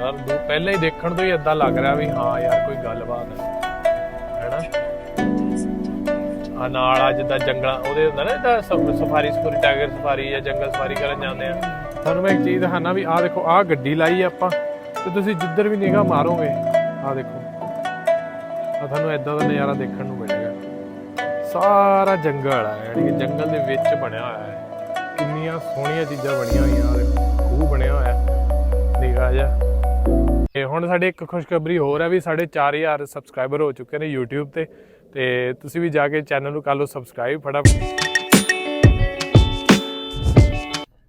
ਯਾਰ, ਦੂ ਪਹਿਲਾਂ ਹੀ ਦੇਖਣ ਤੋਂ ਹੀ ਇਦਾਂ ਲੱਗ ਰਿਹਾ ਵੀ ਹਾਂ ਯਾਰ, ਕੋਈ ਗੱਲਬਾਤ ਹੈ। ਹੈਨਾ? ਆ ਨਾਲ ਆ ਜਿੱਦਾਂ ਜੰਗਲਾਂ, ਉਹਦੇ ਹੁੰਦਾ ਨਾ ਜਿੱਦਾਂ ਸ- ਸਫਾਰੀ ਟਾਈਗਰ ਸਫਾਰੀ ਜਾਂ ਜੰਗਲ ਸਫਾਰੀ ਕਰਨ ਜਾਂਦੇ ਆ। ਤੁਹਾਨੂੰ ਮੈਂ ਇੱਕ ਚੀਜ਼ ਦਿਖਾਣਾ ਵੀ ਆਹ ਦੇਖੋ, ਆਹ ਗੱਡੀ ਲਾਈ ਆਪਾਂ, ਤੇ ਤੁਸੀਂ ਜਿੱਧਰ ਵੀ ਨਿਗਾਹ ਮਾਰੋਗੇ, ਆਹ ਦੇਖੋ। ਆ ਤੁਹਾਨੂੰ ਇਦਾਂ ਦਾ ਨਜ਼ਾਰਾ ਦੇਖਣ ਨੂੰ ਮਿਲੇਗਾ। ਸਾਰਾ ਜੰਗਲ ਆ, ਯਾਨੀ ਕਿ ਜੰਗਲ ਦੇ ਵਿੱਚ ਬਣਿਆ ਹੋਇਆ ਹੈ। ਕਿੰਨੀਆਂ ਸੋਹਣੀਆਂ ਚੀਜ਼ਾਂ ਬਣੀਆਂ ਹੋਈਆਂ ਆ ਦੇਖੋ, ਖੂਹ ਬਣਿਆ ਹੋਇਆ ਨਿਗਾਹ ਜਾ ਤੇ ਹੁਣ ਸਾਡੇ ਇੱਕ ਖੁਸ਼ਖਬਰੀ ਹੋਰ ਹੈ ਵੀ ਸਾਡੇ 4000 ਸਬਸਕ੍ਰਾਈਬਰ ਹੋ ਚੁੱਕੇ ਨੇ YouTube ਤੇ ਤੇ ਤੁਸੀਂ ਵੀ ਜਾ ਕੇ ਚੈਨਲ ਨੂੰ ਕਰ ਲਓ ਸਬਸਕ੍ਰਾਈਬ ਫਟਾਫਟ।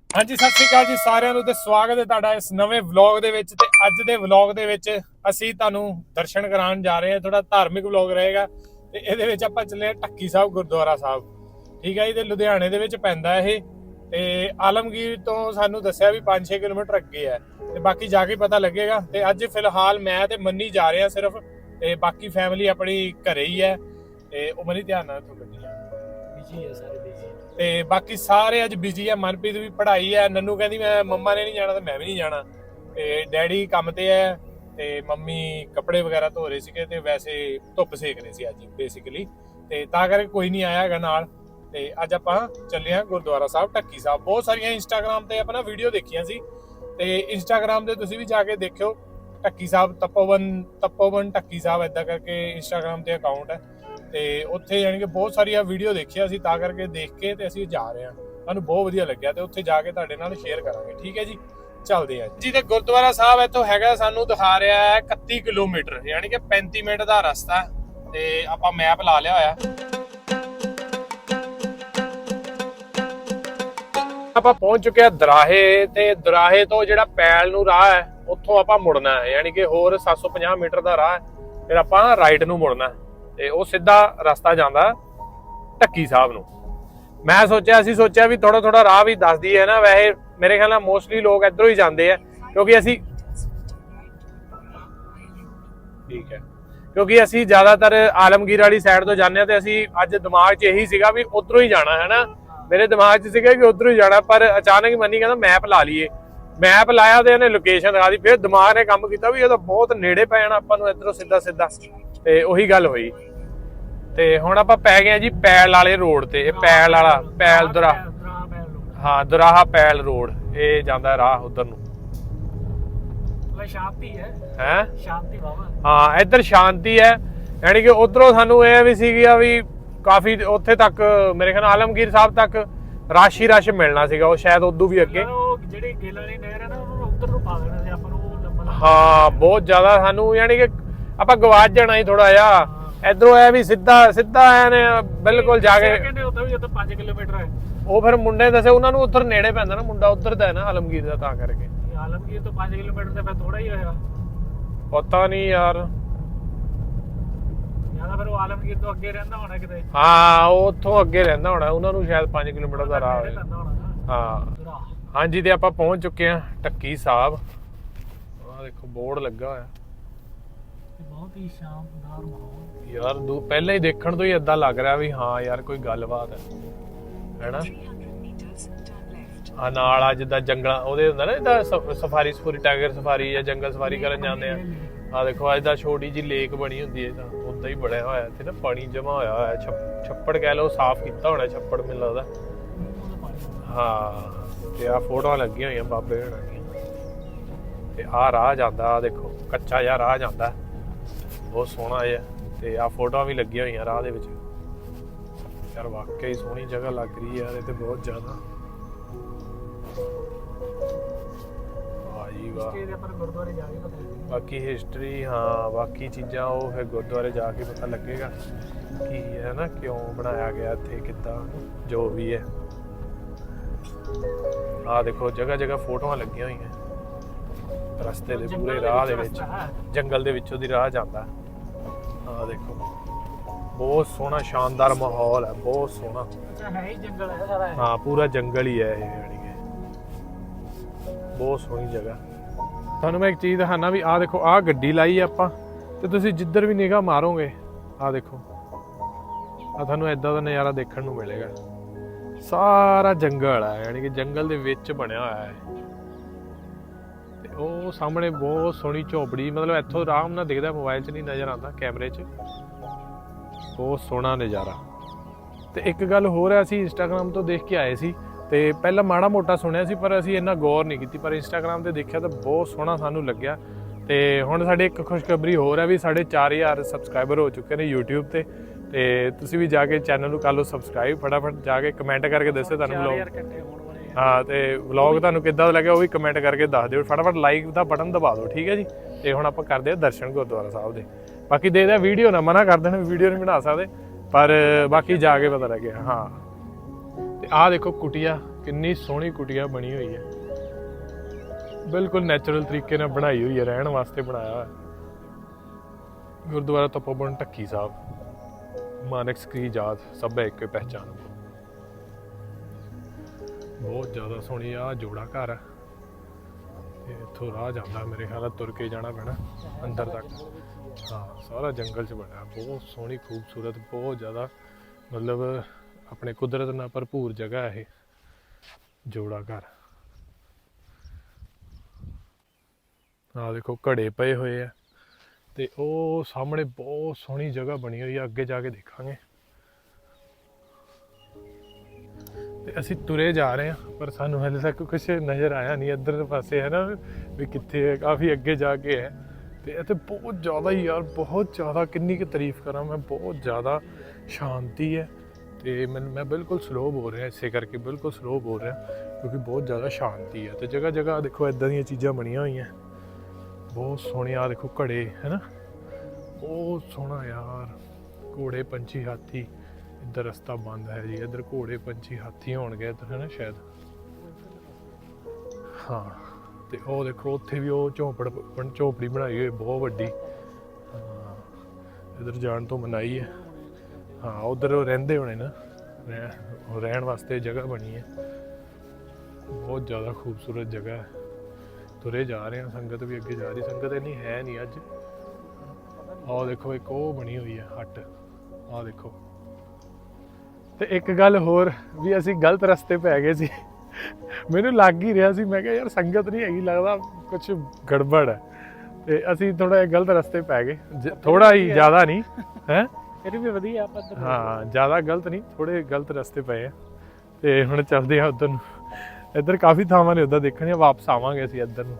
ਹਾਂਜੀ, ਸਤਿ ਸ਼੍ਰੀ ਅਕਾਲ ਜੀ ਸਾਰਿਆਂ ਨੂੰ ਤੇ ਸਵਾਗਤ ਹੈ ਤੁਹਾਡਾ ਇਸ ਨਵੇਂ ਵਲੌਗ ਦੇ ਵਿੱਚ ਤੇ ਅੱਜ ਦੇ ਵਲੌਗ ਦੇ ਵਿੱਚ ਅਸੀਂ ਤੁਹਾਨੂੰ ਦਰਸ਼ਨ ਕਰਾਉਣ ਜਾ ਰਹੇ ਹਾਂ ਥੋੜਾ ਧਾਰਮਿਕ ਵਲੌਗ ਰਹੇਗਾ ਤੇ ਇਹਦੇ ਵਿੱਚ ਆਪਾਂ ਚੱਲੇ ਆ ਟੱਕੀ ਸਾਹਿਬ ਗੁਰਦੁਆਰਾ ਸਾਹਿਬ। ਠੀਕ ਹੈ ਜੀ, ਤੇ ਲੁਧਿਆਣੇ ਦੇ ਵਿੱਚ ਪੈਂਦਾ ਇਹ। ਤੇ ਆਲਮਗੀਰ ਤੋਂ ਸਾਨੂੰ ਦੱਸਿਆ ਵੀ 5-6 ਕਿਲੋਮੀਟਰ ਅੱਗੇ ਹੈ। ਤੇ ਬਾਕੀ ਜਾ ਕੇ ਪਤਾ ਲੱਗੇਗਾ। ਤੇ ਅੱਜ ਫਿਲਹਾਲ ਮੈਂ ਤੇ ਮੰਨੀ ਜਾ ਰਹੇ ਹਾਂ ਸਿਰਫ ਤੇ ਬਾਕੀ ਫੈਮਿਲੀ ਆਪਣੀ ਘਰੇ ਹੀ ਹੈ। ਤੇ ਉਹ ਮਨੀ ਧਿਆਨ ਨਾਲ ਤੋਂ ਗੱਡੀ ਬਿਜ਼ੀ ਹੈ ਸਾਰੇ ਬਿਜ਼ੀ ਤੇ ਬਾਕੀ ਸਾਰੇ ਅੱਜ ਬਿਜ਼ੀ ਆ। ਮਨਪ੍ਰੀਤ ਵੀ ਪੜ੍ਹਾਈ ਹੈ। ਨੰਨੂ ਕਹਿੰਦੀ ਮੈਂ ਮੰਮਾ ਨੇ ਨਹੀਂ ਜਾਣਾ ਤੇ ਮੈਂ ਵੀ ਨਹੀਂ ਜਾਣਾ। ਤੇ ਡੈਡੀ ਕੰਮ ਤੇ ਹੈ। ਤੇ ਮੰਮੀ ਕੱਪੜੇ ਵਗੈਰਾ ਧੋ ਰਹੇ ਸੀਗੇ ਤੇ ਵੈਸੇ ਧੁੱਪ ਸੇਕ ਰਹੇ ਸੀ ਅੱਜ ਬੇਸਿਕਲੀ ਤੇ ਤਾਂ ਕਰਕੇ ਕੋਈ ਨਹੀਂ ਆਇਆ ਹੈਗਾ ਨਾਲ। ਤੇ ਅੱਜ ਆਪਾਂ ਚੱਲੇ ਆ ਗੁਰਦੁਆਰਾ ਸਾਹਿਬ ਟੱਕੀ ਸਾਹਿਬ। ਬਹੁਤ ਸਾਰੀਆਂ ਇੰਸਟਾਗ੍ਰam ਤੇ ਆਪਣਾ ਵੀਡੀਓ ਦੇਖੀਆਂ ਸੀ। ਤੇ ਇੰਸਟਾਗ੍ਰam ਤੇ ਤੁਸੀਂ ਵੀ ਜਾ ਕੇ ਦੇਖਿਓ ਟੱਕੀ ਸਾਹਿਬ, ਤਪੋਵਨ ਤਪੋਵਨ ਟੱਕੀ ਸਾਹਿਬ ਇਦਾਂ ਕਰਕੇ ਇੰਸਟਾਗ੍ਰam ਤੇ ਅਕਾਊਂਟ ਹੈ। ਤੇ ਉੱਥੇ ਯਾਨੀ ਕਿ ਬਹੁਤ ਸਾਰੀਆਂ ਵੀਡੀਓ ਦੇਖਿਆ ਸੀ, ਤਾਂ ਕਰਕੇ ਦੇਖ ਕੇ ਤੇ ਅਸੀਂ ਜਾ ਰਹੇ ਹਾਂ। ਸਾਨੂੰ ਬਹੁਤ ਵਧੀਆ ਲੱਗਿਆ ਤੇ ਉੱਥੇ ਜਾ ਕੇ ਤੁਹਾਡੇ ਨਾਲ ਸ਼ੇਅਰ ਕਰਾਂਗੇ, ਠੀਕ ਹੈ ਜੀ? ਚੱਲਦੇ ਆ ਜੀ। ਤੇ ਗੁਰਦੁਆਰਾ ਸਾਹਿਬ ਇੱਥੋਂ ਹੈਗਾ, ਸਾਨੂੰ ਦਿਖਾ ਰਿਹਾ ਹੈ 31 ਕਿਲੋਮੀਟਰ, ਯਾਨੀ ਕਿ 35 ਮਿੰਟ ਦਾ ਰਸਤਾ। ਤੇ ਆਪਾਂ ਮੈਪ ਲਾ ਲਿਆ ਹੋਇਆ। ਆਪਾਂ ਪਹੁੰਚ ਚੁੱਕੇ ਆ ਦਰਾਹੇ ਤੇ ਦਰਾਹੇ ਤੋਂ ਜਿਹੜਾ ਪੈਲ ਨੂੰ ਰਾਹ ਹੈ, ਉੱਥੋਂ ਆਪਾਂ ਮੁੜਨਾ ਹੈ, ਯਾਨੀ ਕਿ ਹੋਰ 750 ਮੀਟਰ ਦਾ ਰਾਹ ਹੈ, ਫਿਰ ਆਪਾਂ ਰਾਈਟ ਨੂੰ ਮੁੜਨਾ ਤੇ ਉਹ ਸਿੱਧਾ ਰਸਤਾ ਜਾਂਦਾ ਢੱਕੀ ਸਾਹਿਬ ਨੂੰ। ਮੈਂ ਸੋਚਿਆ, ਅਸੀਂ ਸੋਚਿਆ ਵੀ ਥੋੜਾ ਥੋੜਾ ਰਾਹ ਵੀ ਦੱਸਦੀ ਹੈ ਨਾ, ਵੈਸੇ ਮੇਰੇ ਖਿਆਲ ਨਾਲ ਮੋਸਟਲੀ ਲੋਕ ਇੱਧਰੋਂ ਹੀ ਜਾਂਦੇ ਆ, ਕਿਉਂਕਿ ਅਸੀਂ ਠੀਕ ਹੈ। ਕਿਉਂਕਿ ਅਸੀਂ ਜ਼ਿਆਦਾਤਰ ਆਲਮਗੀਰ ਵਾਲੀ ਸਾਈਡ ਤੋਂ ਜਾਂਦੇ ਆ ਤੇ ਅਸੀਂ ਅੱਜ ਦਿਮਾਗ 'ਚ ਇਹੀ ਸੀਗਾ ਵੀ ਉਧਰੋਂ ਹੀ ਜਾਣਾ ਹੈ ਨਾ। ਮੇਰੇ ਦਿਮਾਗ 'ਚ ਸੀਗਾ ਕਿ ਉਧਰੋਂ ਹੀ ਜਾਣਾ ਪਰ ਅਚਾਨਕ ਮੰਨੀ ਕਹਿੰਦਾ ਮੈਪ ਲਾ ਲਈਏ। ਮੈਪ ਲਾਇਆ ਤੇ ਇਹਨੇ ਲੋਕੇਸ਼ਨ ਦਿਖਾ ਦਿੱਤੀ ਫਿਰ ਦਿਮਾਗ ਨੇ ਕੰਮ ਕੀਤਾ ਵੀ ਇਹ ਤਾਂ ਬਹੁਤ ਨੇੜੇ ਪੈ ਜਾਣਾ ਆਪਾਂ ਨੂੰ ਇਧਰੋਂ ਸਿੱਧਾ ਸਿੱਧਾ। ਤੇ ਉਹੀ ਗੱਲ ਹੋਈ। ਤੇ ਹੁਣ ਆਪਾਂ ਪੈ ਗਏ ਆ ਜੀ ਪੈਲ ਵਾਲੇ ਰੋਡ ਤੇ ਇਹ ਪੈਲ ਵਾਲਾ ਪੈਲ ਦਰਾ ਹਾਂ ਦਰਾਹਾ ਪੈਲ ਰੋਡ ਇਹ ਜਾਂਦਾ ਰਾਹ ਉਧਰ ਨੂੰ। ਸ਼ਾਂਤੀ ਹੈ। ਹੈ? ਸ਼ਾਂਤੀ ਬਾਬਾ। ਹਾਂ ਇੱਧਰ ਸ਼ਾਂਤੀ ਹੈ। ਯਾਨੀ ਕਿ ਉਧਰੋਂ ਸਾਨੂੰ ਇਹ ਵੀ ਸੀਗਾ ਵੀ ਕਾਫੀ ਉੱਥੇ ਤੱਕ ਮੇਰੇ ਖਿਆਲ ਆਲਮਗੀਰ ਸਾਹਿਬ ਤੱਕ ਰਸ਼ ਰਸ਼ ਮਿਲਣਾ ਸੀਗਾ ਉਹ ਸ਼ਾਇਦ ਉਦੋਂ ਵੀ ਅੱਗੇ। ਉਹ ਜਿਹੜੀ ਗੇਲ ਵਾਲੀ ਨਹਿਰ ਹੈ ਨਾ ਉਹਨੂੰ ਉੱਧਰ ਨੂੰ ਪਾ ਦੇਣਾ ਸੀ ਆਪਾਂ ਨੂੰ ਉਹ ਲੰਬਾ ਹਾਂ ਬਹੁਤ ਜ਼ਿਆਦਾ ਸਾਨੂੰ ਯਾਨੀ ਕਿ ਆਪਾਂ ਗਵਾਚ ਜਾਣਾ ਹੀ ਥੋੜਾ ਜਿਹਾ। ਇਧਰੋਂ ਇਹ ਵੀ ਸਿੱਧਾ ਸਿੱਧਾ ਐਨ ਬਿਲਕੁਲ ਜਾ ਕੇ। ਕਹਿੰਦੇ ਉੱਥੇ ਵੀ ਉੱਥੇ 5 ਕਿਲੋਮੀਟਰ ਹੈ ਉਹ ਫਿਰ ਮੁੰਡੇ ਦੱਸੇ ਉਹਨਾਂ ਨੂੰ ਉੱਧਰ ਨੇੜੇ ਪੈਂਦਾ ਨਾ ਮੁੰਡਾ ਉੱਧਰ ਦਾ ਹੈ ਨਾ ਆਲਮਗੀਰ ਦਾ ਤਾਂ ਕਰਕੇ। ਆਲਮਗੀਰ ਤੋਂ 5 ਕਿਲੋਮੀਟਰ ਤੇ ਫਿਰ ਥੋੜਾ ਹੀ ਹੋਏਗਾ ਪਤਾ ਨਹੀਂ ਯਾਰ। ਜ਼ਿਆਦਾ ਫਿਰ ਉਹ ਆਲਮਗੀਰ ਤੋਂ ਅੱਗੇ ਰਹਿੰਦਾ ਹੋਣਾ ਕਿਤੇ। ਹਾਂ ਉਹ ਉੱਥੋਂ ਅੱਗੇ ਰਹਿੰਦਾ ਹੋਣਾ। ਉਹਨਾਂ ਨੂੰ ਸ਼ਾਇਦ 5 ਕਿਲੋਮੀਟਰ ਦਾ ਰਾਹ ਨੇੜੇ ਹੋਵੇ। ਪੈਂਦਾ ਹੋਣਾ ਨਾ। ਹਾਂ। ਦਰਾ ਹਾਂਜੀ ਤੇ ਆਪਾਂ ਪਹੁੰਚ ਚੁੱਕੇ ਹਾਂ ਟੱਕੀ ਸਾਹਿਬ। ਆਹ ਦੇਖੋ ਬੋਰਡ ਲੱਗਾ ਹੋਇਆ। ਬਹੁਤ ਹੀ ਸ਼ਾਨਦਾਰ ਮਾਹੌਲ ਯਾਰ ਦੂ ਪਹਿਲਾਂ ਹੀ ਦੇਖਣ ਤੋਂ ਹੀ ਇਦਾਂ ਲੱਗ ਰਿਹਾ ਵੀ ਹਾਂ ਯਾਰ ਕੋਈ ਗੱਲਬਾਤ ਹੈ। ਹੈਨਾ? ਆ ਨਾਲ ਆ ਜਿੱਦਾਂ ਜੰਗਲਾਂ ਉਹਦੇ ਹੁੰਦਾ ਨਾ ਜਿੱਦਾਂ ਸਫਾਰੀ ਸਫੂਰੀ ਟਾਈਗਰ ਸਫਾਰੀ ਜਾਂ ਜੰਗਲ ਸਫਾਰੀ ਕਰਨ ਜਾਂਦੇ ਆ। ਆ ਦੇਖੋ, ਅੱਜ ਦਾ ਛੋਟੀ ਜੀ ਲੇਕ ਬਣੀ ਹੁੰਦੀ ਹੈ ਤਾਂ ਉਦਾਂ ਹੀ ਬਣਿਆ ਹੋਇਆ ਇੱਥੇ ਨਾ ਪਾਣੀ ਜਮਾ ਹੋਇਆ ਹੋਇਆ ਛੱਪੜ ਕਹਿ ਲਓ, ਸਾਫ਼ ਕੀਤਾ ਹੋਣਾ ਛੱਪੜ, ਮੈਨੂੰ ਲੱਗਦਾ। ਹਾਂ, ਤੇ ਆ ਫੋਟੋਆਂ ਲੱਗੀਆਂ ਹੋਈਆਂ ਬਾਬੇ ਹੋਣਾ ਦੀਆਂ। ਤੇ ਆ ਰਾਹ ਜਾਂਦਾ ਆ ਦੇਖੋ, ਕੱਚਾ ਜਿਹਾ ਰਾਹ ਜਾਂਦਾ। ਬਹੁਤ ਸੋਹਣਾ ਜਿਹਾ ਤੇ ਆ ਫੋਟੋਆਂ ਵੀ ਲੱਗੀਆਂ ਹੋਈਆਂ ਰਾਹ ਦੇ ਵਿੱਚ। ਯਾਰ, ਵਾਕਈ ਸੋਹਣੀ ਜਗ੍ਹਾ ਲੱਗ ਰਹੀ ਹੈ ਯਾਰ, ਇਹ ਤੇ ਬਹੁਤ ਜ਼ਿਆਦਾ। ਵਾਹ ਜੀ ਵਾਹ। ਇਹਦੇ ਆਪਾਂ ਗੁਰਦੁਆਰੇ ਜਾ ਕੇ ਪਤਾ ਬਾਕੀ ਹਿਸਟਰੀ ਹਾਂ ਬਾਕੀ ਚੀਜ਼ਾਂ ਉਹ ਫਿਰ ਗੁਰਦੁਆਰੇ ਜਾ ਕੇ ਪਤਾ ਲੱਗੇਗਾ ਕੀ ਹੈ ਨਾ ਕਿਉਂ ਬਣਾਇਆ ਗਿਆ ਇੱਥੇ ਕਿੱਦਾਂ ਜੋ ਵੀ ਹੈ। ਆ ਦੇਖੋ ਜਗ੍ਹਾ ਜਗ੍ਹਾ ਫੋਟੋਆਂ ਲੱਗੀਆਂ ਹੋਈਆਂ। ਰਸਤੇ ਦੇ ਪੂਰੇ ਰਾਹ ਦੇ ਵਿੱਚ। ਜੰਗਲ ਦੇ ਵਿੱਚੋਂ ਦੀ ਰਾਹ ਜਾਂਦਾ। ਆ ਦੇਖੋ ਬਹੁਤ ਸੋਹਣਾ ਸ਼ਾਨਦਾਰ ਮਾਹੌਲ ਹੈ ਬਹੁਤ ਸੋਹਣਾ। ਹੈ ਹੀ ਜੰਗਲ ਹੈ ਸਾਰਾ ਇਹ। ਹਾਂ ਪੂਰਾ ਜੰਗਲ ਹੀ ਹੈ ਇਹ ਕਿ। ਬਹੁਤ ਸੋਹਣੀ ਜਗ੍ਹਾ। ਤੁਹਾਨੂੰ ਮੈਂ ਇੱਕ ਚੀਜ਼ ਦਿਖਾਣਾ ਵੀ ਆਹ ਦੇਖੋ, ਆਹ ਗੱਡੀ ਲਾਈ ਆਪਾਂ, ਤੇ ਤੁਸੀਂ ਜਿੱਧਰ ਵੀ ਨਿਗਾਹ ਮਾਰੋਗੇ, ਆਹ ਦੇਖੋ। ਆ ਤੁਹਾਨੂੰ ਇਦਾਂ ਦਾ ਨਜ਼ਾਰਾ ਦੇਖਣ ਨੂੰ ਮਿਲੇਗਾ। ਸਾਰਾ ਜੰਗਲ ਹੈ ਯਾਨੀ ਕਿ ਜੰਗਲ ਦੇ ਵਿੱਚ ਬਣਿਆ ਹੋਇਆ ਹੈ। ਤੇ ਉਹ ਸਾਹਮਣੇ ਬਹੁਤ ਸੋਹਣੀ ਝੋਪੜੀ, ਮਤਲਬ ਇੱਥੋਂ ਆਰਾਮ ਨਾਲ ਦਿਖਦਾ, ਮੋਬਾਈਲ 'ਚ ਨਹੀਂ ਨਜ਼ਰ ਆਉਂਦਾ, ਕੈਮਰੇ 'ਚ। ਬਹੁਤ ਸੋਹਣਾ ਨਜ਼ਾਰਾ। ਤੇ ਇੱਕ ਗੱਲ ਹੋਰ ਹੈ ਅਸੀਂ ਇੰਸਟਾਗ੍ਰam ਤੋਂ ਦੇਖ ਕੇ ਆਏ ਸੀ ਤੇ ਪਹਿਲਾਂ ਮਾੜਾ ਮੋਟਾ ਸੁਣਿਆ ਸੀ ਪਰ ਅਸੀਂ ਇੰਨਾ ਗੌਰ ਨਹੀਂ ਕੀਤੀ। ਪਰ ਇੰਸਟਾਗ੍ਰam ਤੇ ਦੇਖਿਆ ਤਾਂ ਬਹੁਤ ਸੋਹਣਾ ਸਾਨੂੰ ਲੱਗਿਆ। ਤੇ ਹੁਣ ਸਾਡੇ ਇੱਕ ਖੁਸ਼ਖਬਰੀ ਹੋਰ ਹੈ ਵੀ ਸਾਡੇ 4000 ਸਬਸਕ੍ਰਾਈਬਰ ਹੋ ਚੁੱਕੇ ਨੇ YouTube ਤੇ। ਤੇ ਤੁਸੀਂ ਵੀ ਜਾ ਕੇ ਚੈਨਲ ਨੂੰ ਕਰ ਲਓ ਸਬਸਕ੍ਰਾਈਬ ਫਟਾਫਟ ਜਾ ਕੇ ਕਮੈਂਟ ਕਰਕੇ ਦੱਸੋ ਤੁਹਾਨੂੰ ਵਲੌਗ 4000 ਘੰਟੇ ਹੋਣ ਵਾਲੇ ਆ। ਹਾਂ ਤੇ ਵਲੌਗ ਤੁਹਾਨੂੰ ਕਿੱਦਾਂ ਦਾ ਲੱਗਿਆ ਉਹ ਵੀ ਕਮੈਂਟ ਕਰਕੇ ਦੱਸ ਦਿਓ। ਫਟਾਫਟ ਲਾਈਕ ਦਾ ਬਟਨ ਦਬਾ ਦਿਓ ਠੀਕ ਹੈ ਜੀ? ਤੇ ਹੁਣ ਆਪਾਂ ਕਰਦੇ ਹਾਂ ਦਰਸ਼ਨ ਗੁਰਦੁਆਰਾ ਸਾਹਿਬ ਦੇ। ਬਾਕੀ ਦੇ ਦਿਆ ਵੀਡੀਓ ਨਾ ਮਨਾ ਕਰ ਦੇਣ ਵੀਡੀਓ ਨਹੀਂ ਬਣਾ ਸਕਦੇ। ਪਰ ਬਾਕੀ ਜਾ ਕੇ ਪਤਾ ਲੱਗਿਆ ਹਾਂ। ਤੇ ਆਹ ਦੇਖੋ ਕੁਟੀਆ, ਕਿੰਨੀ ਸੋਹਣੀ ਕੁਟਿਆ ਬਣੀ ਹੋਈ ਹੈ। ਬਿਲਕੁਲ ਨੈਚੁਰਲ ਤਰੀਕੇ ਨਾਲ ਬਣਾਈ ਹੋਈ ਹੈ, ਰਹਿਣ ਵਾਸਤੇ ਬਣਾਇਆ ਹੋਇਆ ਹੈ। ਗੁਰਦੁਆਰਾ ਤਪੋਬਨ ਟੱਕੀ ਸਾਹਿਬ, ਮਾਨਕ ਸਕਰੀ ਜਾਤ, ਸਭ ਇੱਕ ਪਹਿਚਾਨ ਬਹੁਤ ਜ਼ਿਆਦਾ ਸੋਹਣੀ ਆ ਜੋੜਾ ਘਰ ਆ। ਤੇ ਇੱਥੋਂ ਰਾਹ ਜਾਂਦਾ ਮੇਰੇ ਖਿਆਲ ਤੁਰ ਕੇ ਜਾਣਾ ਪੈਣਾ, ਅੰਦਰ ਤੱਕ। ਹਾਂ, ਸਾਰਾ ਜੰਗਲ ਚ ਬਣਿਆ, ਬਹੁਤ ਸੋਹਣੀ, ਖੂਬਸੂਰਤ, ਬਹੁਤ ਜ਼ਿਆਦਾ ਮਤਲਬ ਆਪਣੇ ਕੁਦਰਤ ਨਾਲ ਭਰਪੂਰ ਜਗ੍ਹਾ ਇਹ ਜੋੜਾ ਘਰ। ਆ ਦੇਖੋ ਘੜੇ ਪਏ ਹੋਏ ਆ ਤੇ ਉਹ ਸਾਹਮਣੇ ਬਹੁਤ ਸੋਹਣੀ ਜਗ੍ਹਾ ਬਣੀ ਹੋਈ ਆ, ਅੱਗੇ ਜਾ ਕੇ ਦੇਖਾਂਗੇ। ਤੇ ਅਸੀਂ ਤੁਰੇ ਜਾ ਰਹੇ ਹਾਂ ਪਰ ਸਾਨੂੰ ਹਲੇ ਤੱਕ ਕੁਝ ਨਜ਼ਰ ਆਇਆ ਨਹੀਂ, ਇੱਧਰ ਪਾਸੇ ਹੈ ਨਾ, ਵੀ ਕਿੱਥੇ ਹੈ, ਕਾਫੀ ਅੱਗੇ ਜਾ ਕੇ ਹੈ। ਤੇ ਇੱਥੇ ਬਹੁਤ ਜ਼ਿਆਦਾ ਹੀ ਯਾਰ, ਬਹੁਤ ਜ਼ਿਆਦਾ, ਕਿੰਨੀ ਕੁ ਤਾਰੀਫ ਕਰਾਂ ਮੈਂ, ਬਹੁਤ ਜ਼ਿਆਦਾ ਸ਼ਾਂਤੀ ਹੈ। ਤੇ ਮੈਂ ਮੈਂ ਬਿਲਕੁਲ ਸਲੋ ਬੋਲ ਰਿਹਾ, ਇਸੇ ਕਰਕੇ ਬਿਲਕੁਲ ਸਲੋ ਬੋਲ ਰਿਹਾ, ਕਿਉਂਕਿ ਬਹੁਤ ਜ਼ਿਆਦਾ ਸ਼ਾਂਤੀ ਹੈ ਤੇ ਜਗ੍ਹਾ ਜਗ੍ਹਾ ਦੇਖੋ ਇਦਾਂ ਦੀਆਂ ਚੀਜ਼ਾਂ ਬਣੀਆਂ ਹੋਈਆਂ। ਬਹੁਤ ਸੋਹਣੀਆਂ ਆਹ ਦੇਖੋ ਘੜੇ ਹੈ ਨਾ ਬਹੁਤ ਸੋਹਣਾ ਯਾਰ। ਘੋੜੇ ਪੰਛੀ ਹਾਥੀ। ਇੱਧਰ ਰਸਤਾ ਬੰਦ ਹੈ ਜੀ, ਇੱਧਰ ਘੋੜੇ ਪੰਛੀ ਹਾਥੀ ਹੋਣਗੇ ਇੱਧਰ ਹੈ ਨਾ ਸ਼ਾਇਦ? ਹਾਂ, ਤੇ ਉਹ ਦੇਖੋ, ਉੱਥੇ ਵੀ ਉਹ ਝੋਪੜ, ਝੋਪੜੀ ਬਣਾਈ ਹੋਈ, ਬਹੁਤ ਵੱਡੀ। ਹਾਂ, ਇੱਧਰ ਜਾਣ ਤੋਂ ਮਨਾਈ ਹੈ। ਹਾਂ, ਉਧਰ ਉਹ ਰਹਿੰਦੇ ਹੋਣੇ ਨਾ। ਰਹਿ- ਉਹ ਰਹਿਣ ਵਾਸਤੇ ਜਗ੍ਹਾ ਬਣੀ ਹੈ। ਬਹੁਤ ਜ਼ਿਆਦਾ ਖੂਬਸੂਰਤ ਜਗ੍ਹਾ ਹੈ। ਤੁਰੇ ਜਾ ਰਹੇ ਹਾਂ, ਸੰਗਤ ਵੀ ਅੱਗੇ ਜਾ ਰਹੀ। ਸੰਗਤ ਇੰਨੀ ਹੈ ਨਹੀਂ ਅੱਜ। ਆਹ ਦੇਖੋ, ਇੱਕ ਉਹ ਬਣੀ ਹੋਈ ਹੈ, ਹੱਟ। ਆਹ ਦੇਖੋ। ਤੇ ਇੱਕ ਗੱਲ ਹੋਰ ਵੀ ਅਸੀਂ ਗਲਤ ਰਸਤੇ ਪੈ ਗਏ ਸੀ। ਮੈਨੂੰ ਲੱਗ ਹੀ ਰਿਹਾ ਸੀ, ਮੈਂ ਕਿਹਾ, ਯਾਰ, ਸੰਗਤ ਨਹੀਂ ਹੈਗੀ, ਲੱਗਦਾ ਕੁਝ ਗੜਬੜ ਹੈ। ਤੇ ਅਸੀਂ ਥੋੜਾ ਜਿਹਾ ਗਲਤ ਰਸਤੇ ਪੈ ਗਏ। ਥੋੜਾ ਹੀ ਜ਼ਿਆਦਾ ਨਹੀਂ, ਹੈ? ਫਿਰ ਵੀ ਵਧੀਆ ਆਪਾਂ ਇੱਧਰ ਹਾਂ ਜ਼ਿਆਦਾ ਗਲਤ ਨਹੀਂ ਥੋੜੇ ਗਲਤ ਰਸਤੇ ਪਏ ਆ। ਤੇ ਹੁਣ ਚੱਲਦੇ ਆ ਉਧਰ ਨੂੰ। ਇੱਧਰ ਕਾਫੀ ਥਾਵਾਂ ਨੇ ਉਧਰ ਦੇਖਣੀਆਂ ਵਾਪਸ ਆਵਾਂਗੇ ਅਸੀਂ ਇੱਧਰ ਨੂੰ।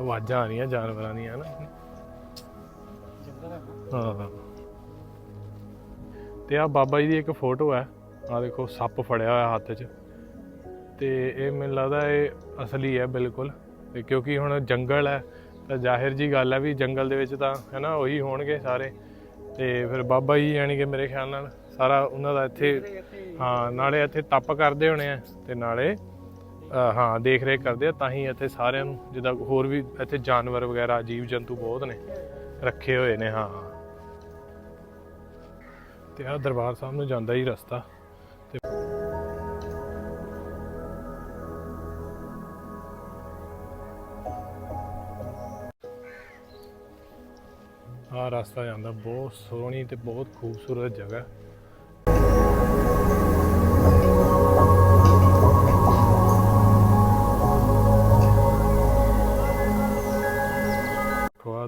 ਆਵਾਜ਼ਾਂ ਆ ਰਹੀਆਂ ਜਾਨਵਰਾਂ ਦੀਆਂ ਨਾ। ਹੈ ਹਾਂ। ਤੇ ਆ ਬਾਬਾ ਜੀ ਦੀ ਇੱਕ ਫੋਟੋ ਹੈ। ਆ ਦੇਖੋ, ਸੱਪ ਫੜਿਆ ਹੋਇਆ ਹੱਥ 'ਚ। ਤੇ ਇਹ ਮੈਨੂੰ ਲੱਗਦਾ ਇਹ ਅਸਲੀ ਹੈ ਬਿਲਕੁਲ। ਤੇ ਕਿਉਂਕਿ ਹੁਣ ਜੰਗਲ ਹੈ, ਤਾਂ ਜ਼ਾਹਿਰ ਜੀ ਗੱਲ ਹੈ ਵੀ ਜੰਗਲ ਦੇ ਵਿੱਚ ਤਾਂ, ਹੈ ਨਾ, ਉਹੀ ਹੋਣਗੇ ਸਾਰੇ। ਤੇ ਫਿਰ ਬਾਬਾ ਜੀ ਯਾਨੀ ਕਿ ਮੇਰੇ ਖਿਆਲ ਨਾਲ ਸਾਰਾ ਉਹਨਾਂ ਦਾ ਇੱਥੇ, ਹਾਂ, ਨਾਲੇ ਇੱਥੇ ਤਪ ਕਰਦੇ ਹੋਣੇ ਆ ਤੇ ਨਾਲੇ ਹਾਂ ਦੇਖ ਰੇਖ ਕਰਦੇ ਆ, ਤਾਂ ਹੀ ਇੱਥੇ ਸਾਰਿਆਂ ਨੂੰ ਜਿੱਦਾਂ ਹੋਰ ਵੀ ਇੱਥੇ ਜਾਨਵਰ ਵਗੈਰਾ ਜੀਵ ਜੰਤੂ ਬਹੁਤ ਨੇ, ਰੱਖੇ ਹੋਏ ਨੇ, ਹਾਂ। ਤੇ ਆ ਦਰਬਾਰ ਸਾਹਿਬ ਨੂੰ ਜਾਂਦਾ ਹੀ ਰਸਤਾ। ਤੇ ਆ ਰਸਤਾ ਜਾਂਦਾ ਬਹੁਤ ਸੋਹਣੀ ਤੇ ਬਹੁਤ ਖੂਬਸੂਰਤ ਜਗ੍ਹਾ।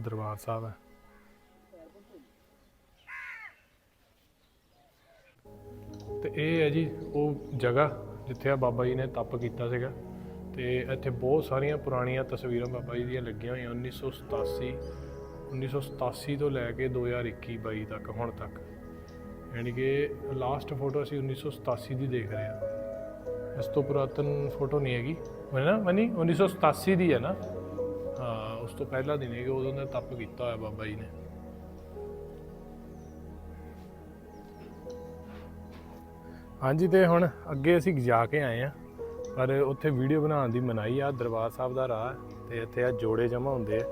ਦਰਬਾਰ ਸਾਹਿਬ ਹੈ। ਇਹ ਹੈ ਜੀ, ਉਹ ਜਗ੍ਹਾ ਜਿੱਥੇ ਆ ਬਾਬਾ ਜੀ ਨੇ ਤਪ ਕੀਤਾ ਸੀਗਾ ਤੇ ਇੱਥੇ ਬਹੁਤ ਸਾਰੀਆਂ ਪੁਰਾਣੀਆਂ ਤਸਵੀਰਾਂ ਬਾਬਾ ਜੀ ਦੀਆਂ ਲੱਗੀਆਂ ਹੋਈਆਂ 1987 1987 ਤੋਂ ਲੈ ਕੇ 2021 22 ਤੱਕ, ਹੁਣ ਤੱਕ। ਯਾਨੀ ਕਿ ਲਾਸਟ ਫੋਟੋ ਅਸੀਂ 1987 ਦੀ ਦੇਖ ਰਹੇ ਹਾਂ। ਇਸ ਤੋਂ ਪੁਰਾਤਨ ਫੋਟੋ ਨਹੀਂ ਹੈਗੀ। ਹੈ ਨਾ, ਮਨੀ? 1987 ਦੀ ਹੈ ਨਾ? ਹਾਂ, ਉਸ ਤੋਂ ਪਹਿਲਾਂ ਦੀ ਨਹੀਂ ਕਿ ਉਦੋਂ ਦਾ ਤਪ ਕੀਤਾ ਹੋਇਆ ਬਾਬਾ ਜੀ ਨੇ। ਹਾਂਜੀ ਤੇ ਹੁਣ ਅੱਗੇ ਅਸੀਂ ਜਾ ਕੇ ਆਏ ਆ ਪਰ ਉੱਥੇ ਵੀਡੀਓ ਬਣਾਉਣ ਦੀ ਮਨਾਈ ਆ, ਦਰਬਾਰ ਸਾਹਿਬ ਦਾ ਰਾਹ ਹੈ ਤੇ ਇੱਥੇ ਆ ਜੋੜੇ ਜਮਾ ਹੁੰਦੇ ਆ।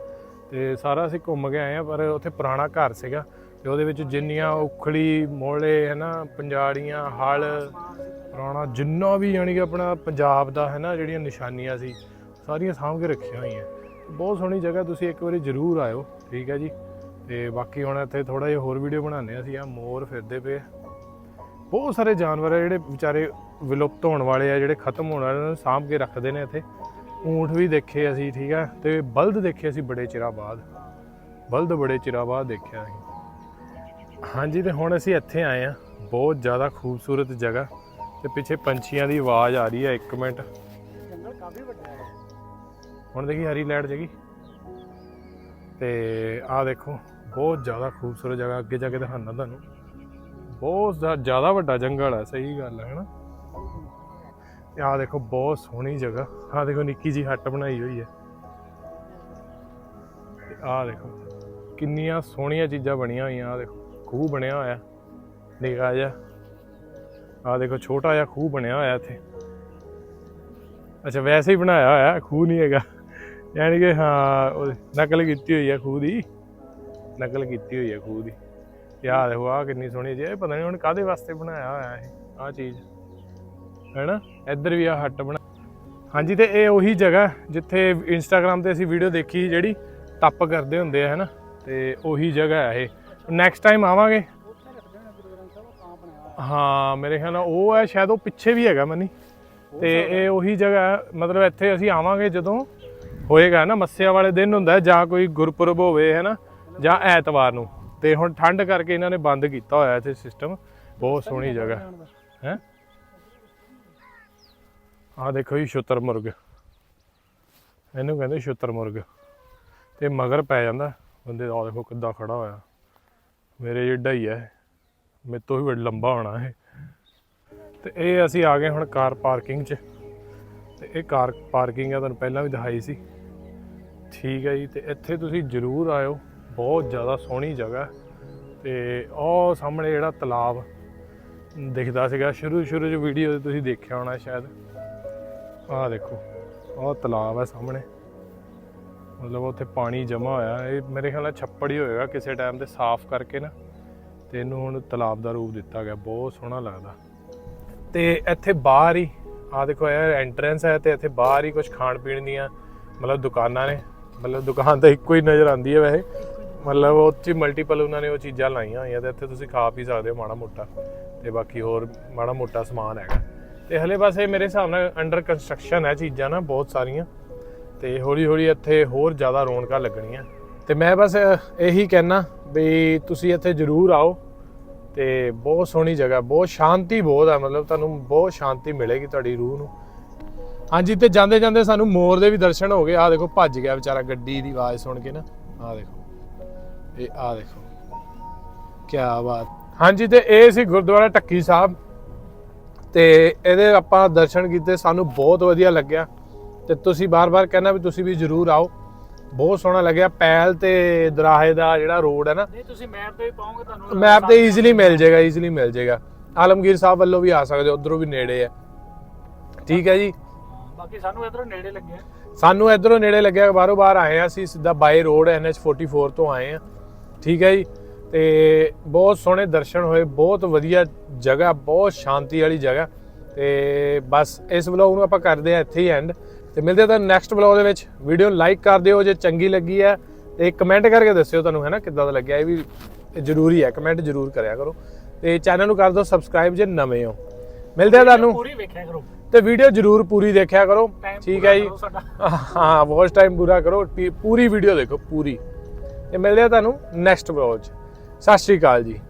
ਤੇ ਸਾਰਾ ਅਸੀਂ ਘੁੰਮ ਕੇ ਆਏ ਆ ਪਰ ਉੱਥੇ ਪੁਰਾਣਾ ਘਰ ਸੀਗਾ ਤੇ ਉਹਦੇ ਵਿੱਚ ਜਿੰਨੀਆਂ ਉਖਲੀ ਮੋਲੇ ਹੈ ਨਾ ਪੰਜਾੜੀਆਂ, ਹਲ, ਪੁਰਾਣਾ ਜਿੰਨਾ ਵੀ ਯਾਨੀ ਕਿ ਆਪਣਾ ਪੰਜਾਬ ਦਾ ਹੈ ਨਾ ਜਿਹੜੀਆਂ ਨਿਸ਼ਾਨੀਆਂ ਸੀ, ਸਾਰੀਆਂ ਸਾਂਭ ਕੇ ਰੱਖੀਆਂ ਹੋਈਆਂ। ਬਹੁਤ ਸੋਹਣੀ ਜਗ੍ਹਾ ਤੁਸੀਂ ਇੱਕ ਵਾਰੀ ਜ਼ਰੂਰ ਆਇਓ, ਠੀਕ ਹੈ ਜੀ। ਤੇ ਬਾਕੀ ਹੁਣ ਇੱਥੇ ਥੋੜਾ ਜਿਹਾ ਹੋਰ ਵੀਡੀਓ ਬਣਾਉਂਦੇ ਹਾਂ ਅਸੀਂ ਆ ਮੋਰ ਫਿਰਦੇ ਪਏ ਬਹੁਤ ਸਾਰੇ ਜਾਨਵਰ ਆ ਜਿਹੜੇ ਵਿਚਾਰੇ ਵਿਲੁਪਤ ਹੋਣ ਵਾਲੇ ਆ, ਜਿਹੜੇ ਖਤਮ ਹੋਣ ਵਾਲੇ ਨੇ ਸਾਂਭ ਕੇ ਰੱਖਦੇ ਨੇ ਇੱਥੇ। ਊਂਠ ਵੀ ਦੇਖੇ ਅਸੀਂ, ਠੀਕ ਆ? ਤੇ ਬਲਦ ਦੇਖੇ ਅਸੀਂ ਬੜੇ ਚਿਰਾਂ ਬਾਅਦ। ਬਲਦ ਬੜੇ ਚਿਰਾਂ ਬਾਅਦ ਦੇਖਿਆ ਅਸੀਂ। ਹਾਂਜੀ, ਤੇ ਹੁਣ ਅਸੀਂ ਇੱਥੇ ਆਏ ਆ। ਬਹੁਤ ਜ਼ਿਆਦਾ ਖੂਬਸੂਰਤ ਜਗ੍ਹਾ। ਤੇ ਪਿੱਛੇ ਪੰਛੀਆਂ ਦੀ ਆਵਾਜ਼ ਆ ਰਹੀ ਹੈ 1 ਮਿੰਟ। ਜੰਗਲ ਕਾਫੀ ਵੱਡਾ ਹੈ ਹੁਣ ਦੇਖੀ ਹਰੀ ਲਾਈਟ ਜਗੀ? ਤੇ ਆਹ ਦੇਖੋ, ਬਹੁਤ ਜ਼ਿਆਦਾ ਖੂਬਸੂਰਤ ਜਗ੍ਹਾ, ਅੱਗੇ ਜਾ ਕੇ ਦਿਖਾਣਾ ਤੁਹਾਨੂੰ। ਬਹੁਤ ਜ਼ਿਆਦਾ ਵੱਡਾ ਜੰਗਲ ਹੈ ਸਹੀ ਗੱਲ ਹੈ ਹਨਾ? ਆਹ ਦੇਖੋ, ਬਹੁਤ ਸੋਹਣੀ ਜਗ੍ਹਾ। ਆਹ ਦੇਖੋ, ਨਿੱਕੀ ਜੀ ਹੱਟ ਬਣਾਈ ਹੋਈ ਹੈ ਆਹ ਦੇਖੋ, ਕਿੰਨੀਆਂ ਸੋਹਣੀਆਂ ਚੀਜ਼ਾਂ ਬਣੀਆਂ ਹੋਈਆਂ, ਆਹ ਦੇਖੋ, ਖੂਹ ਬਣਿਆ ਹੋਇਆ। ਨਿੱਕਾ ਜਿਹਾ ਆਹ ਦੇਖੋ, ਛੋਟਾ ਜਿਹਾ ਖੂਹ ਬਣਿਆ ਹੋਇਆ ਇੱਥੇ। ਅੱਛਾ, ਵੈਸੇ ਹੀ ਬਣਾਇਆ ਹੋਇਆ, ਖੂਹ ਨਹੀਂ ਹੈਗਾ। ਯਾਨੀ ਕਿ, ਹਾਂ ਨਕਲ ਕੀਤੀ ਹੋਈ ਹੈ ਖੂਹ ਦੀ। ਨਕਲ ਕੀਤੀ ਹੋਈ ਹੈ ਖੂਹ ਦੀ। ਯਾਰ ਦੇਖੋ ਆ ਕਿੰਨੀ ਸੋਹਣੀ ਜੀ। ਇਹ ਪਤਾ ਨਹੀਂ ਹੁਣ ਕਾਦੇ ਵਾਸਤੇ ਬਣਾਇਆ ਹੋਇਆ ਇਹ ਆ ਚੀਜ਼। ਹੈਨਾ? ਇੱਧਰ ਵੀ ਆ ਹੱਟ ਬਣਾ ਹਾਂਜੀ, ਤੇ ਇਹ ਉਹੀ ਜਗ੍ਹਾ ਜਿੱਥੇ ਇੰਸਟਾਗ੍ਰam ਤੇ ਅਸੀਂ ਵੀਡੀਓ ਦੇਖੀ ਜਿਹੜੀ ਟੱਪ ਕਰਦੇ ਹੁੰਦੇ ਆ, ਹੈਨਾ? ਤੇ ਉਹੀ ਜਗ੍ਹਾ ਹੈ ਇਹ। ਨੈਕਸਟ ਟਾਈਮ ਆਵਾਂਗੇ। ਹਾਂ, ਮੇਰੇ ਖਿਆਲ ਨਾਲ ਉਹ ਹੈ, ਸ਼ਾਇਦ ਉਹ ਪਿੱਛੇ ਵੀ ਹੈਗਾ, ਮਨੀ। ਤੇ ਇਹ ਉਹੀ ਜਗ੍ਹਾ ਮਤਲਬ ਇੱਥੇ ਅਸੀਂ ਆਵਾਂਗੇ ਜਦੋਂ ਹੋਏਗਾ ਨਾ ਮੱਸਿਆ ਵਾਲੇ ਦਿਨ ਹੁੰਦਾ ਜਾਂ ਕੋਈ ਗੁਰਪੁਰਬ ਹੋਵੇ ਹੈ ਨਾ ਜਾਂ ਐਤਵਾਰ ਨੂੰ। ਤੇ ਹੁਣ ਠੰਡ ਕਰਕੇ ਇਹਨਾਂ ਨੇ ਬੰਦ ਕੀਤਾ ਹੋਇਆ ਇੱਥੇ ਸਿਸਟਮ ਬਹੁਤ ਸੋਹਣੀ ਜਗ੍ਹਾ। ਹੈ? ਆ ਦੇਖੋ ਜੀ ਸ਼ੁਤਰ ਮੁਰਗ। ਇਹਨੂੰ ਕਹਿੰਦੇ ਸ਼ੁਤਰ ਮੁਰਗ। ਤੇ ਮਗਰ ਪੈ ਜਾਂਦਾ। ਬੰਦੇ ਦਾ ਦੇਖੋ ਕਿੱਦਾਂ ਖੜਾ ਹੋਇਆ। ਮੇਰੇ ਜਿੱਡਾ ਹੀ ਹੈ ਮੇਰੇ ਤੋਂ ਵੀ ਵੱਡਾ ਲੰਬਾ ਹੋਣਾ ਇਹ। ਤੇ ਇਹ ਅਸੀਂ ਆ ਗਏ ਹੁਣ ਕਾਰ ਪਾਰਕਿੰਗ 'ਚ। ਤੇ ਇਹ ਕਾਰ ਪਾਰਕਿੰਗ ਆ ਤੁਹਾਨੂੰ ਪਹਿਲਾਂ ਵੀ ਦਿਖਾਈ ਸੀ। ਠੀਕ ਹੈ ਜੀ ਤੇ ਇੱਥੇ ਤੁਸੀਂ ਜ਼ਰੂਰ ਆਇਓ। ਬਹੁਤ ਜ਼ਿਆਦਾ ਸੋਹਣੀ ਜਗ੍ਹਾ ਹੈ। ਤੇ ਉਹ ਸਾਹਮਣੇ ਜਿਹੜਾ ਤਲਾਬ ਦਿਖਦਾ ਸੀਗਾ ਸ਼ੁਰੂ ਸ਼ੁਰੂ 'ਚ ਵੀਡੀਓ ਤੁਸੀਂ ਦੇਖਿਆ ਹੋਣਾ ਸ਼ਾਇਦ। ਆਹ ਦੇਖੋ ਉਹ ਤਲਾਬ ਹੈ ਸਾਹਮਣੇ। ਮਤਲਬ ਉੱਥੇ ਪਾਣੀ ਜਮਾ ਹੋਇਆ ਇਹ ਮੇਰੇ ਖਿਆਲ ਨਾਲ ਛੱਪੜ ਹੀ ਹੋਏਗਾ ਕਿਸੇ ਟਾਈਮ ਤੇ ਸਾਫ਼ ਕਰਕੇ ਨਾ। ਤੇ ਇਹਨੂੰ ਹੁਣ ਤਲਾਬ ਦਾ ਰੂਪ ਦਿੱਤਾ ਗਿਆ। ਬਹੁਤ ਸੋਹਣਾ ਲੱਗਦਾ। ਤੇ ਇੱਥੇ ਬਾਹਰ ਹੀ, ਆਹ ਦੇਖੋ, ਇਹ ਐਂਟਰੈਂਸ ਹੈ ਤੇ ਇੱਥੇ ਬਾਹਰ ਹੀ ਕੁਝ ਖਾਣ ਪੀਣ ਦੀਆਂ ਮਤਲਬ ਦੁਕਾਨਾਂ ਨੇ। ਮਤਲਬ ਦੁਕਾਨ ਤਾਂ ਇੱਕੋ ਹੀ ਨਜ਼ਰ ਆਉਂਦੀ ਹੈ ਵੈਸੇ। ਮਤਲਬ ਉਹ 'ਚ ਮਲਟੀਪਲ ਉਹਨਾਂ ਨੇ ਉਹ ਚੀਜ਼ਾਂ ਲਾਈਆਂ ਹੋਈਆਂ ਤੇ ਇੱਥੇ ਤੁਸੀਂ ਖਾ ਪੀ ਸਕਦੇ ਹੋ ਮਾੜਾ ਮੋਟਾ ਤੇ ਬਾਕੀ ਹੋਰ ਮਾੜਾ ਮੋਟਾ ਸਮਾਨ ਹੈਗਾ। ਤੇ ਹਲੇ ਬਸ ਇਹ ਮੇਰੇ ਹਿਸਾਬ ਨਾਲ ਅੰਡਰ ਕੰਸਟਰਕਸ਼ਨ ਹੈ ਚੀਜ਼ਾਂ ਨਾ ਬਹੁਤ ਸਾਰੀਆਂ ਤੇ ਹੌਲੀ ਹੌਲੀ ਇੱਥੇ ਹੋਰ ਜ਼ਿਆਦਾ ਰੌਣਕਾਂ ਲੱਗਣੀਆਂ। ਤੇ ਮੈਂ ਬਸ ਇਹੀ ਕਹਿਣਾ ਵੀ ਤੁਸੀਂ ਇੱਥੇ ਜ਼ਰੂਰ ਆਓ ਤੇ ਬਹੁਤ ਸੋਹਣੀ ਜਗ੍ਹਾ, ਬਹੁਤ ਸ਼ਾਂਤੀ ਬਹੁਤ ਹੈ ਮਤਲਬ ਤੁਹਾਨੂੰ ਬਹੁਤ ਸ਼ਾਂਤੀ ਮਿਲੇਗੀ ਤੁਹਾਡੀ ਰੂਹ ਨੂੰ। ਹਾਂਜੀ, ਤੇ ਜਾਂਦੇ ਜਾਂਦੇ ਸਾਨੂੰ ਮੋਰ ਦੇ ਵੀ ਦਰਸ਼ਨ ਹੋ ਗਏ। ਆ ਦੇਖੋ ਭੱਜ ਗਿਆ ਵਿਚਾਰਾ ਗੱਡੀ ਦੀ ਆਵਾਜ਼ ਸੁਣ ਕੇ ਨਾ। ਆ ਦੇਖੋ। ਇਹ ਆ ਦੇਖੋ। ਕੀ ਬਾਤ। ਹਾਂਜੀ ਤੇ ਇਹ ਸੀ ਗੁਰਦੁਆਰਾ ਟੱਕੀ ਸਾਹਿਬ। ਤੇ ਇਹਦੇ ਆਪਾਂ ਦਰਸ਼ਨ ਕੀਤੇ ਸਾਨੂੰ ਬਹੁਤ ਵਧੀਆ ਲੱਗਿਆ। ਤੇ ਤੁਸੀਂ ਬਾਰ-ਬਾਰ ਕਹਿਣਾ ਵੀ ਤੁਸੀਂ ਵੀ ਜ਼ਰੂਰ ਆਓ। ਬਹੁਤ ਸੋਹਣਾ ਲੱਗਿਆ। ਪੈਲ ਤੇ ਦਰਾਹੇ ਦਾ ਜਿਹੜਾ ਰੋਡ ਹੈ ਨਾ ਨਹੀਂ ਤੁਸੀਂ ਮੈਪ ਤੇ ਵੀ ਪਾਓਗੇ ਤੁਹਾਨੂੰ ਮੈਪ ਤੇ ਈਜ਼ੀਲੀ ਮਿਲ ਜਾਏਗਾ ਈਜ਼ੀਲੀ ਮਿਲ ਜਾਏਗਾ। ਆਲਮਗੀਰ ਸਾਹਿਬ ਵੱਲੋਂ ਵੀ ਆ ਸਕਦੇ ਹੋ ਉਧਰੋਂ ਵੀ ਨੇੜੇ ਹੈ। ਠੀਕ ਹੈ ਜੀ। ਬਾਕੀ ਸਾਨੂੰ ਇਧਰੋਂ ਨੇੜੇ ਲੱਗਿਆ। ਸਾਨੂੰ ਇਧਰੋਂ ਨੇੜੇ ਲੱਗਿਆ ਬਾਹਰੋਂ ਬਾਹਰ ਆਏ ਆ ਅਸੀਂ ਸਿੱਧਾ ਬਾਈ ਰੋਡ NH44 ਤੋਂ ਆਏ ਆ ਠੀਕ ਹੈ ਜੀ। ਤੇ ਬਹੁਤ ਸੋਹਣੇ ਦਰਸ਼ਨ ਹੋਏ ਬਹੁਤ ਵਧੀਆ ਜਗ੍ਹਾ ਬਹੁਤ ਸ਼ਾਂਤੀ ਵਾਲੀ ਜਗ੍ਹਾ। ਤੇ ਬਸ ਇਸ ਵਲੌਗ ਨੂੰ ਆਪਾਂ ਕਰਦੇ ਆ ਇੱਥੇ ਹੀ ਐਂਡ ਤੇ ਮਿਲਦੇ ਆ ਤੁਹਾਨੂੰ ਨੈਕਸਟ ਵਲੌਗ ਦੇ ਵਿੱਚ। ਵੀਡੀਓ ਲਾਈਕ ਕਰ ਦਿਓ ਜੇ ਚੰਗੀ ਲੱਗੀ ਹੈ। ਤੇ ਕਮੈਂਟ ਕਰਕੇ ਦੱਸਿਓ ਤੁਹਾਨੂੰ ਹੈ ਨਾ ਕਿੱਦਾਂ ਦਾ ਲੱਗਿਆ। ਇਹ ਵੀ ਜ਼ਰੂਰੀ ਹੈ ਕਮੈਂਟ ਜ਼ਰੂਰ ਕਰਿਆ ਕਰੋ। ਤੇ ਚੈਨਲ ਨੂੰ ਕਰ ਦਿਓ ਸਬਸਕ੍ਰਾਈਬ ਜੇ ਨਵੇਂ ਹੋ। ਮਿਲਦੇ ਆ ਤੁਹਾਨੂੰ। ਪੂਰੀ ਵੇਖਿਆ ਕਰੋ। ਤੇ ਵੀਡੀਓ ਜ਼ਰੂਰ ਪੂਰੀ ਦੇਖਿਆ ਕਰੋ। ਠੀਕ ਹੈ ਜੀ। ਹਾਂ ਵਾਚ ਟਾਈਮ ਪੂਰਾ ਕਰੋ। ਪੂਰੀ ਵੀਡੀਓ ਦੇਖੋ ਪੂਰੀ। ਇਹ ਮਿਲਦੇ ਆ ਤੁਹਾਨੂੰ ਨੈਕਸਟ ਵਲੌਗ 'ਚ। ਸਤਿ ਸ਼੍ਰੀ ਅਕਾਲ ਜੀ।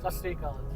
ਸਤਿ ਸ੍ਰੀ ਅਕਾਲ।